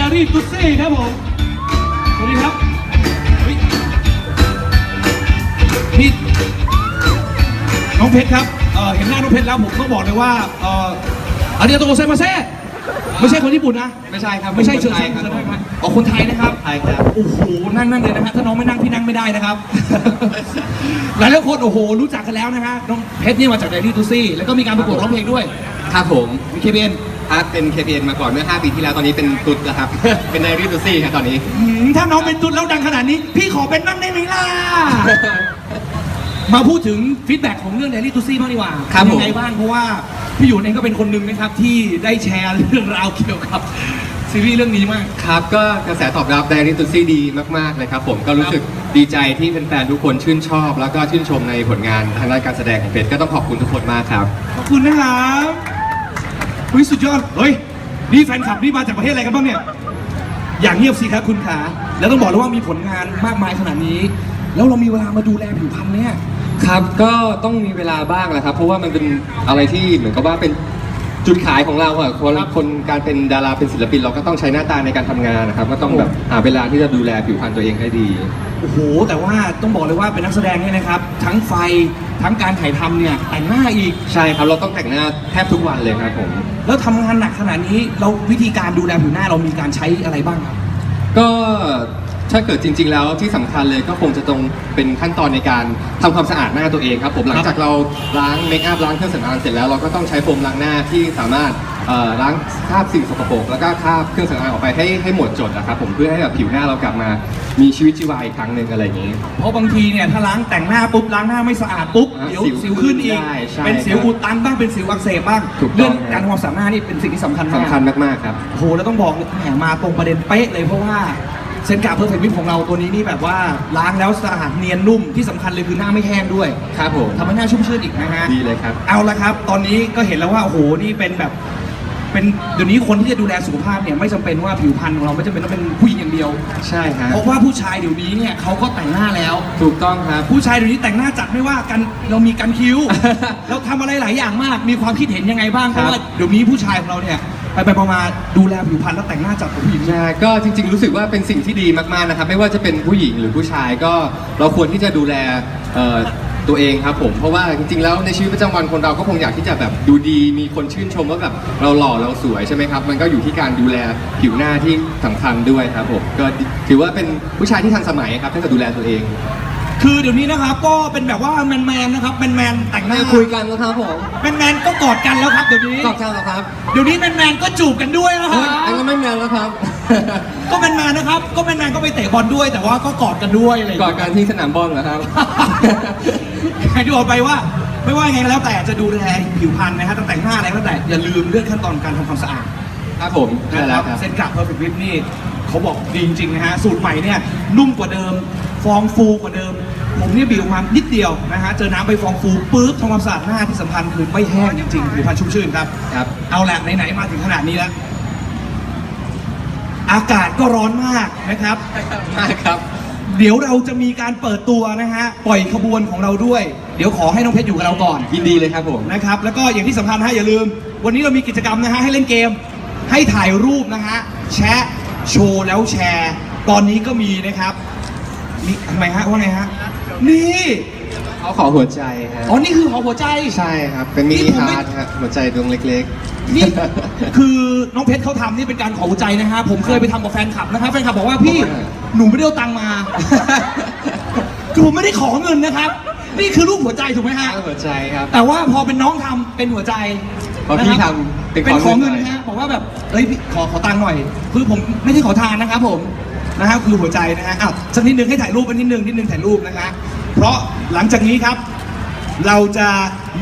ดารี่ตุซี่ครับผมสวัสดีครับพี่น้องเพชรครับเเห็นหน้าน้องเพชรแล้วผมต้องบอกเลยว่าอ่ออาริยาโตโกไซมาเซ่ ไม่ใช่คนญี่ปุ่นนะ ไม่ใช่ครับไม่ใช่ผเชื้อคนสายไทยครับครับอ๋อคนไทยนะครับไทยครับโอ้โหนั่งนั่งเลยนะฮะถ้าน้องไม่นั่งพี่นั่งไม่ได้นะครับ หลายหลายคนโอ้โห รู้จักกันแล้วนะฮะน้องเพชรเนี่ยมาจากไดรี่ตูซี่แล้วก็มีการประกวดร้องเพลงด้วยครับผมมีเคเบนครับเป็น KPN มาก่อนเมื่อ 5 ปีที่แล้วตอนนี้เป็นตุ๊ดแล้วครับ เป็นไดรี่ตูซี่ครับตอนนี้ ถ้าน้องเป็นตุ๊ดแล้วดังขนาดนี้ พี่ขอเป็นบ้างได้ไหมล่ะ มาพูดถึงฟีดแบ็กของเรื่องไดรี่ตูซี่บ้างดีกว่าครับเป็นผม ยังไงบ้างเพราะว่าพี่หยูนเองก็เป็นคนหนึ่งนะครับที่ได้แชร์เรื่องราวเกี่ยวกับซีรีส์เรื่องนี้มาก ครับก็กระแสตอบรับไดรี่ตูซี่ดีมากๆเลยครับผมก็รู้สึกดีใจที่แฟนๆทุกคนชื่นชอบ แล้วก็ชื่นชมในผลงานทางด้านการแสดงของเพชรก็ต้องขอบคุณทุกคนมากครับ ขอบคุณนะครับเฮ้ยสุดยอด เฮ้ย นี่แฟนคลับนี่มาจากประเทศอะไรกันบ้างเนี่ย อย่างเงียบสิครับคุณขา แล้วต้องบอกเลยว่ามีผลงานมากมายขนาดนี้ แล้วเรามีเวลามาดูแลผิวพรรณเนี่ย ครับก็ต้องมีเวลาบ้างแหละครับ เพราะว่ามันเป็นอะไรที่เหมือนกับว่าเป็นจุดขายของเราอะคนคนการเป็นดาราเป็นศิลปิน เราก็ต้องใช้หน้าตาในการทำงานนะครับ ก็ต้องแบบหาเวลาที่จะดูแลผิวพรรณตัวเองให้ดี โอ้โห แต่ว่าต้องบอกเลยว่าเป็นนักแสดงเนี่ยนะครับ ทั้งไฟทั้งการถ่ายทำเนี่ยแต่งหน้าอีก ใช่ครับเราต้องแต่งหน้าแทบทุกวันเลยครับผม แล้วทำงานหนักขนาดนี้เราวิธีการดูแลผิวหน้าเรามีการใช้อะไรบ้างครับ ก็ ถ้าเกิดจริง ๆ แล้วที่สำคัญเลยก็คงจะตรงเป็นขั้นตอนในการทำความสะอาดหน้าตัวเองครับผมหลังจากเราล้างเมคอัพล้างเครื่องสำอางเสร็จแล้วเราก็ต้องใช้โฟมล้างหน้าที่สามารถเอ่อล้างคราบสิ่งสกปรกแล้วก็คราบเครื่องสำอางออกไปให้ให้หมดจดนะครับผมเพื่อให้แบบผิวหน้าเรากลับมามีชีวิตชีวาอีกครั้งหนึ่งอะไรอย่างนี้ เพราะบางทีเนี่ยถ้าล้างแต่งหน้าปุ๊บล้างหน้าไม่สะอาดปุ๊บอะเดี๋ยวสิวสิวขึ้นอีก ได้ใช่เป็นสิวครับอุดตันบ้างเป็นสิวอักเสบบ้างถูกต้อง เรื่องครับการทำความสะอาดหน้านี่เป็นสิ่งที่สำคัญมาก สำคัญมากๆครับ โอ้โหแล้วต้องบอกเลยแหมมาตรงประเด็นเป๊ะเลยเพราะว่า เซนกาเพอร์เฟกต์วิปของเราตัวนี้นี่แบบว่าล้างแล้วสะอาดเนียนนุ่มที่สำคัญเลยคือหน้าไม่แห้งด้วยครับผมทำให้หน้าชุ่มชื่นอีกนะฮะ ดีเลยครับ เอาละครับ ตอนนี้ก็เห็นแล้วว่าโอ้โหนี่เป็นแบบ เป็นเดี๋ยวนี้คนที่จะดูแลสุขภาพเนี่ยไม่จำเป็นว่าผิวพรรณของเราไม่จำเป็นต้องเป็นผู้หญิงอย่างเดียว ใช่ฮะเพราะว่าผู้ชายเดี๋ยวนี้เนี่ยเขาก็แต่งหน้าแล้ว ถูกต้องครับ ผู้ชายเดี๋ยวนี้แต่งหน้าจัดไม่ว่ากันเรามีกันคิ้ว เราทำอะไรหลายอย่างมากมีความคิดเห็นยังไงบ้างเพครับราะว่าเดี๋ยวนี้ผู้ชายของเราเนี่ย ไปไปๆมาๆดูแลผิวพรรณแล้วแต่งหน้าจัดกว่าผู้หญิง ใช่ก็จริงๆรู้สึกว่าเป็นสิ่งที่ดีมากๆนะครับ ไม่ว่าจะเป็นผู้หญิงหรือผู้ชายก็เราควรที่จะดูแลเอ่อตัวเองครับผม เพราะว่าจริงๆแล้วในชีวิตประจำวันคนเราก็คงอยากที่จะแบบดูดีมีคนชื่นชมว่าแบบเราหล่อเราสวยใช่ไหมครับมันก็อยู่ที่การดูแลผิวหน้าที่สำคัญด้วยครับผมก็ถือว่าเป็นผู้ชายที่ทันสมัยครับถ้าจะดูแลตัวเอง คือเดี๋ยวนี้นะครับก็เป็นแบบว่าแมนแมนๆนะครับแมนแมนๆแต่งหน้าคุยกันแล้วครับผมแมนแมนๆก็กอดกันแล้วครับเดี๋ยวนี้ ขอบคุณครับเดี๋ยวนี้แมนแมนๆก็จูบกันด้วยนะคเฮ้รัยอันบนั้นไม่แมนแล้วครับ ก็แมนแมนๆนะครับ ก็แมนแมนๆก็ไปเตะบอลด้วย แต่ว่าก็กอดกันด้วยอะไรอย่างก่อนเงี้ยการที่สนามบอลเหรอครับ ใครที่บอกไปว่า ไม่ว่ายังไงก็แล้วแต่จะดูแลผิวพรรณนะฮะตั้งแต่งหน้าอะไรก็แล้วแต่อย่าลืมเรื่องขั้นตอนการทำความสะอาด ครับผมใช่นะคแล้รัวบครับเส้นกระเพอร์เฟกต์วิปนี่เขาบอกดีจริงๆนะฮะ สูตรใหม่เนี่ย นุ่มกว่าเดิม ฟองฟูกว่าเดิม ผมเนี่ยบีบออกมานิดเดียวนะฮะเจอน้ำไปฟองฟูปุ๊บทำความสะอาดหน้าที่สำคัญคือไม่แห้งจริงๆผิวพรรณชุ่มชื่นครับ ครับ เอาแหละไหนๆมาถึงขนาดนี้แล้ว อากาศก็ร้อนมากนะครับ มากครับ เดี๋ยวเราจะมีการเปิดตัวนะฮะปล่อยขบวนของเราด้วย เดี๋ยวขอให้น้องเพชรอยู่กับเราก่อน ยินดีเลยครับผม นะครับแล้วก็อย่างที่สำคัญนะฮะอย่าลืม วันนี้เรามีกิจกรรมนะฮะให้เล่นเกมให้ถ่ายรูปนะฮะแชะโชว์แล้วแชร์ ตอนนี้ก็มีนะครับมีทำไมฮะว่าไงฮะ นี่เขาขอหัวใจฮะอ๋อนี่คือหอหัวใจ ใช่ครับ เป็นมินี่นิผมไม่ฮาร์ดฮะหัวใจดวงเล็กนี่คือน้องเพชรเขาทำนี่เป็นการขอหัวใจนะฮะผมเคยไปทำกับแฟนคลับนะครับแฟนคลับบอกว่าพี่บอกว่าหนูไม่ได้เอาตังค์มา คือผมไม่ได้ขอเงินนะครับ นี่คือรูปหัวใจถูกไหมๆฮะ หัวใจครับ แต่ว่าพอเป็นน้องทำเป็นหัวใจพอพี่นะครับทำเป็นเป็นขอเงินขอเงินหน่อยนะฮะบอกว่าแบบเอ้ยพี่ขอขอตังค์หน่อย คือผมไม่ได้ขอทานนะครับผม นะฮะคือหัวใจนะฮะอ้าวสักนิดนึงให้ถ่ายรูปอันนิดนึงนิดนึงถ่ายรูปนะฮะเพราะหลังจากนี้ครับ เราจะ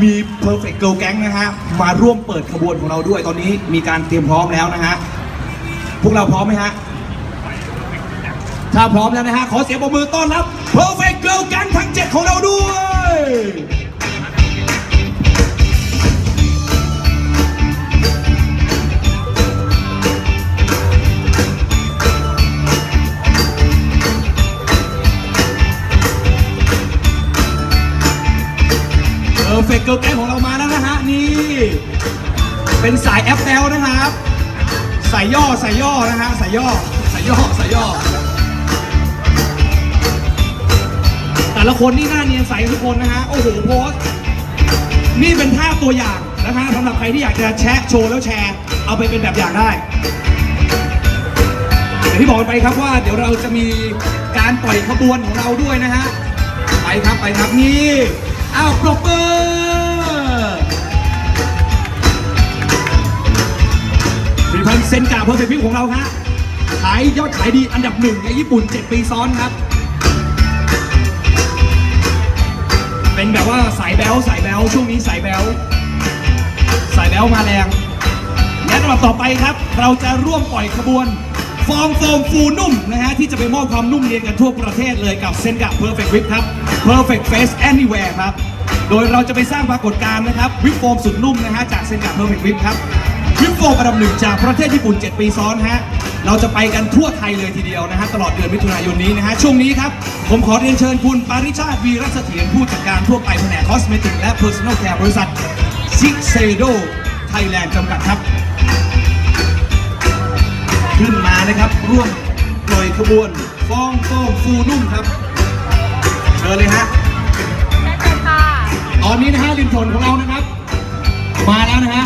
มี perfect girl gang นะฮะมาร่วมเปิดขบวนของเราด้วยตอนนี้มีการเตรียมพร้อมแล้วนะฮะพวกเราพร้อมไหมฮะถ้าพร้อมแล้วนะฮะขอเสียงปรบมือต้อนรับ Perfect Girl Gang ทั้ง7ของเราด้วย Perfect Girl Gang ของเรามาแล้วนะฮะนี่ เป็นสายแอปแนวนะครับส่ส่ย่อส่ย่อนะฮะส่ย่อส่ย่อส่ย่อ แต่ละคนนี่หน้าเนียนใสทุกคนนะฮะโอ้โหโพสนี่เป็นภาพตัวอย่างนะฮะสำหรับใครที่อยากจะแชะโชว์แล้วแชร์ เอาไปเป็นแบบอย่างได้อย่างที่บอกไปครับว่าเดี๋ยวเราจะมีการปล่อยขบวนของเราด้วยนะฮะไปครับไปครับนี่ อ้าวปรบมือผลิตภัณฑ์เซนกาเพอร์เฟคพิของเราฮะขายยอดขายดีอันดับหนึ่งในญี่ปุ่น 7 ปีซ้อนครับ เป็นแบบว่าสายแบลสายแบลช่วงนี้สายแบลสายแบลมาแรงและลำดับต่อไปครับ เราจะร่วมปล่อยขบวน ฟองโฟมฟูนุ่มนะฮะที่จะไปมอบความนุ่มเนียนกันทั่วประเทศเลยกับเซนกับ Perfect Whip ครับ Perfect Face Anywhere ครับ โดยเราจะไปสร้างปรากฏการณ์นะครับวิปโฟมสุดนุ่มนะฮะจากเซนกับ Perfect Whip ครับวิปโฟมอันดับหนึ่งจากประเทศญี่ปุ่น 7 ปีซ้อนฮะเราจะไปกันทั่วไทยเลยทีเดียวนะฮะตลอดเดือนมิถุนายนนี้นะฮะช่วงนี้ครับ ผมขอเรียนเชิญคุณปาริชาติวีรเสถียรผู้จัดการทั่วไปแผนกคอสเมติกและ Personal Care บริษัทซิกเซโดไทยแลนด์จำกัดครับ นมานะครับ ร่วมปล่อยขบวนฟองโฟมฟูนุ่มครับเชิญเลยฮะได้เลยค่ะตอนนี้นะฮะริมถนนของเรานะครับ มาแล้วนะฮะ